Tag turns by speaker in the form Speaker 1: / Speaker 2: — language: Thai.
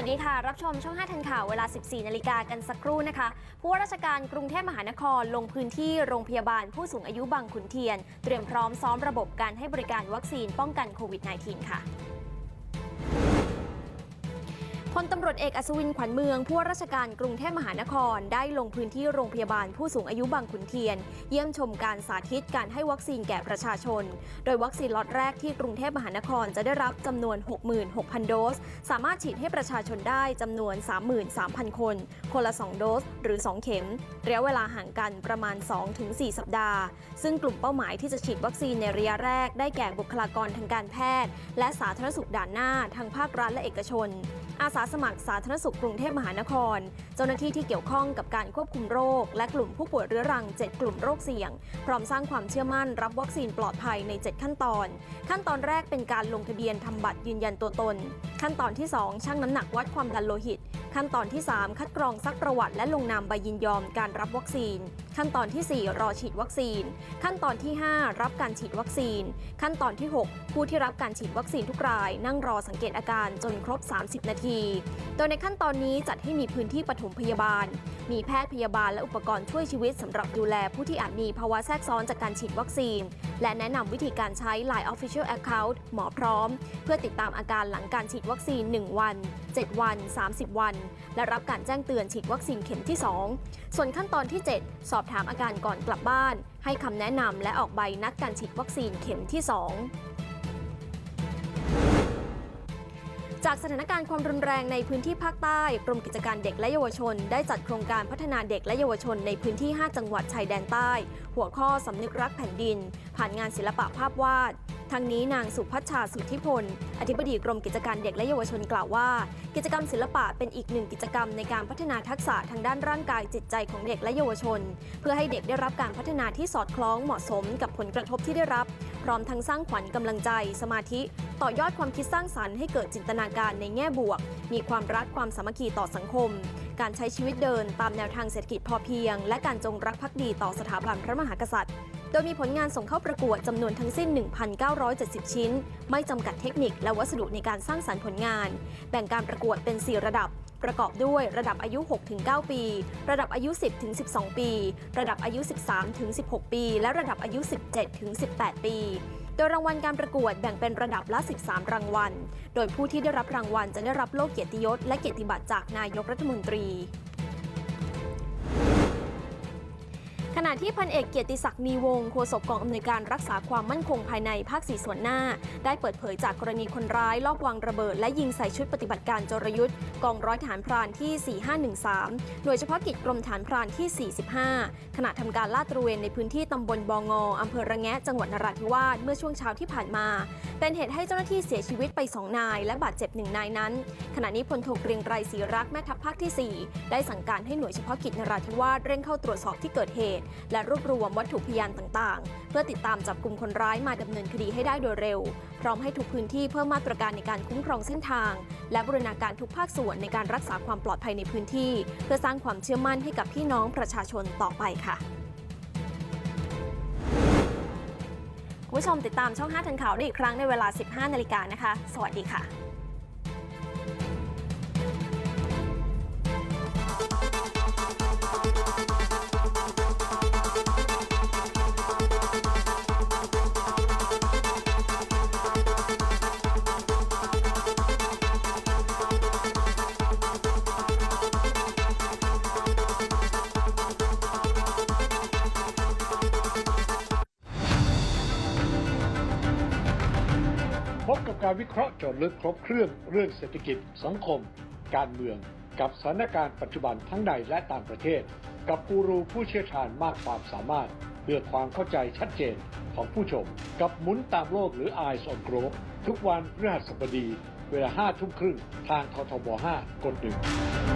Speaker 1: วัสดีค่ะ รับชมช่อง 5 ทันข่าวเวลา 14 นาฬิกากันสักครู่นะคะ ผู้ว่าราชการกรุงเทพมหานครลงพื้นที่โรงพยาบาลผู้สูงอายุบางขุนเทียน เตรียมพร้อมซ้อมระบบการให้บริการวัคซีนป้องกันโควิด -19 ค่ะ ลตำรวจเอกอัศวินขวัญเมืองผู้ว่าราชการกรุงเทพมหานคร ได้ลงพื้นที่โรงพยาบาลผู้สูงอายุบางขุนเทียน เยี่ยมชมการสาธิตการให้วัคซีนแก่ประชาชน โดยวัคซีนล็อตแรกที่กรุงเทพมหานครจะได้รับจำนวน 66,000 โดส สามารถฉีดให้ประชาชนได้จำนวน 33,000 คน คนละ 2 โดส หรือ 2 เข็มระยะเวลาห่างกันประมาณ 2-4 สัปดาห์ ซึ่งกลุ่มเป้าหมายที่จะฉีดวัคซีนในระยะแรกได้แก่บุคลากรทางการแพทย์ และสาธารณสุขด่านหน้าทางภาครัฐและเอกชน อาสาสมัครสาธารณสุขกรุงเทพมหานคร เจ้าหน้าที่ที่เกี่ยวข้องกับการควบคุมโรค และกลุ่มผู้ป่วยเรื้อรัง 7 กลุ่มโรคเสี่ยง พร้อมสร้างความเชื่อมั่นรับวัคซีนปลอดภัยใน 7 ขั้นตอน ขั้นตอนแรกเป็นการลงทะเบียนทำบัตรยืนยันตัวตน ขั้นตอนที่ 2 ชั่งน้ำหนักวัดความดันโลหิต ขั้นตอนที่ 3 คัดกรองซักประวัติและลงนามใบยินยอมการรับวัคซีน ขั้นตอนทีสี่ 4 รอฉีดวัคซีน ขั้นตอนที่ 5 รับการฉีดวัคซีน ขั้นตอนที่ 6 ผู้ที่รับการฉีดวัคซีนทุกราย นั่งรอสังเกตอาการจนครบ 30 นาที โดยในขั้นตอนนี้จัดให้มีพื้นที่ปฐมพยาบาล มีแพทย์พยาบาลและอุปกรณ์ช่วยชีวิตสำหรับดูแลผู้ที่อาจมีภาวะแทรกซ้อนจากการฉีดวัคซีน และแนะนำวิธีการใช้ Line Official Account หมอพร้อม เพื่อติดตามอาการหลังการฉีดวัคซีน 1 วัน 7 วัน 30 วัน และรับการแจ้งเตือนฉีดวัคซีนเข็มที่ 2 ส่วนขั้นตอนที่ 7 สอบถามอาการก่อนกลับบ้าน ให้คำแนะนำและออกใบนัดการฉีดวัคซีนเข็มที่ 2 จากสถานการณ์ความรุนแรงในพื้นที่ภาคใต้ กรมกิจการเด็กและเยาวชน ได้จัดโครงการพัฒนาเด็กและเยาวชนในพื้นที่ 5 จังหวัดชายแดนใต้ หัวข้อสำนึกรักแผ่นดิน ผ่านงานศิลปะภาพวาด ทั้งนี้นางสุพัชชาสุทธิพล อธิบดีกรมกิจการเด็กและเยาวชนกล่าวว่า กิจกรรมศิลปะเป็นอีกหนึ่งกิจกรรมในการพัฒนาทักษะทางด้านร่างกายจิตใจของเด็กและเยาวชน เพื่อให้เด็กได้รับการพัฒนาที่สอดคล้องเหมาะสมกับผลกระทบที่ได้รับ พร้อมทั้งสร้างขวัญกำลังใจ สมาธิ ต่อยอดความคิดสร้างสรรค์ให้เกิดจินตนาการในแง่บวก มีความรักความสามัคคีต่อสังคม การใช้ชีวิตเดินตามแนวทางเศรษฐกิจพอเพียง และการจงรักภักดีต่อสถาบันพระมหากษัตริย์ โดยมีผลงานส่งเข้าประกวดจำนวนทั้งสิ้น 1,970 ชิ้น ไม่จำกัดเทคนิคและวัสดุในการสร้างสรรค์ผลงาน แบ่งการประกวดเป็น 4 ระดับ ประกอบด้วยระดับอายุ 6-9 ปี ระดับอายุ 10-12 ปี ระดับอายุ 13-16 ปี และระดับอายุ 17-18 ปีโดยรางวัลการประกวดแบ่งเป็นระดับละ 13 รางวัล โดยผู้ที่ได้รับรางวัลจะได้รับโล่เกียรติยศและเกียรติบัตรจากนายกรัฐมนตรี ขณะที่พันเอกเกียรติศักดิ์มีวงศ์โฆษกกองอำนวยการรักษาความมั่นคงภายในภาคสีส่วนหน้า ได้เปิดเผยจากกรณีคนร้ายลอบวางระเบิด และยิงใส่ชุดปฏิบัติการจรยุทธ์กองร้อยฐานพรานที่ 4513 หน่วยเฉพาะกิจกรมฐานพรานที่ 45 ขณะทำการลาดตระเวนในพื้นที่ตำบลบองออำเภอระแงะจังหวัดนราธิวาสเมื่อช่วงเช้าที่ผ่านมา เป็นเหตุให้เจ้าหน้าที่เสียชีวิตไป 2 นาย และบาดเจ็บหนึ่งนายนั้น ขณะนี้พลโทเกรียงไกรศรีรักแม่ทัพภาคที่ 4 ได้สั่งการให้หน่วยเฉพาะกิจนราธิวาสเร่งเข้าตรวจสอบที่เกิดเหตุและรวบรวมวัตถุพยานต่างๆ เพื่อติดตามจับกลุ่มคนร้ายมาดำเนินคดีให้ได้โดยเร็ว พร้อมให้ทุกพื้นที่เพิ่มมาตรการในการคุ้มครองเส้นทาง และบูรณาการทุกภาคส่วนในการรักษาความปลอดภัยในพื้นที่ เพื่อสร้างความเชื่อมั่นให้กับพี่น้องประชาชนต่อไปค่ะคุณผู้ชมติดตามช่อง 5 ทันข่าวได้อีกครั้งในเวลา 15 นาฬิกานะคะ สวัสดีค่ะ
Speaker 2: การวิเคราะห์เจาะลึกครบเครื่องเรื่องเศรษฐกิจ สังคม การเมือง กับสถานการณ์ปัจจุบันทั้งในและต่างประเทศ กับกูรูผู้เชี่ยวชาญมากความสามารถ เพื่อความเข้าใจชัดเจนของผู้ชม กับหมุนตามโลกหรือ Eyes on Globe ทุกวันพฤหัสบดี เวลา5ทุ่มครึ่งทางททบ 5 กดหนึ่ง